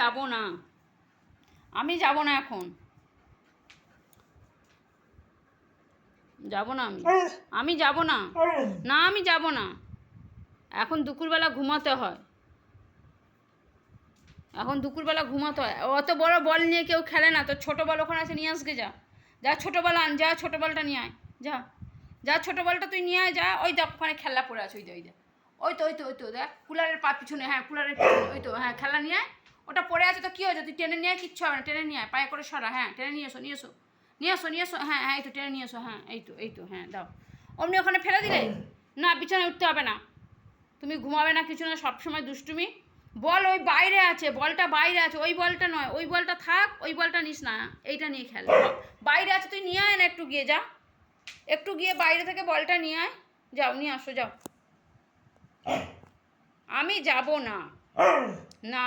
যাব না। আমি যাব না এখন। যাব না আমি। আমি যাব না। না, আমি যাব না। এখন দুপুরবেলা ঘুমাতে হয়। এখন দুপুরবেলা ঘুমাতে হয়। অত বড় বল নিয়ে কেউ খেলে না। তো ছোটো বল ওখানে আছে, নিয়ে আসকে যা। যা, ছোটো বল আন, যা, ছোটো বলটা নিয়ে আয়, যা। যা, ছোটো বলটা তুই নিয়ে আয়, যা। ওই দেখ, ওখানে খেলা পড়ে আছে, ওই যে ওই দেখ ওই তো ওই তো ওই তো, দেখ, কুলারের পা পিছনে হ্যাঁ কুলারের ওই তো হ্যাঁ খেলা নিয়ে আয়। ওটা পড়ে আছে তো কী হয়েছে? তুই টেনে নিয়ে কিচ্ছু হবে না, টেনে নিয়ে পায়ে করে সরা হ্যাঁ টেনে নিয়ে এসো নিয়ে এসো নিয়ে এসো নিয়ে এসো হ্যাঁ হ্যাঁ এই তো, টেনে নিয়ে এসো হ্যাঁ এই তো এই তো হ্যাঁ দাও। অমনি ওখানে ফেলে দিলে? না, বিছানায় উঠতে হবে না। তুমি ঘুমাবে না, কিছু না, সবসময় দুষ্টুমি। বল ওই বাইরে আছে, বলটা বাইরে আছে, ওই বলটা নয়, ওই বলটা থাক, ওই বলটা নিস না, এইটা নিয়ে খেল। বাইরে আছে, তুই নিয়ে আয় না, একটু গিয়ে যা। একটু গিয়ে বাইরে থেকে বলটা নিয়ে আয়। যাও, নিয়ে আসো, যাও। আমি যাব না। না।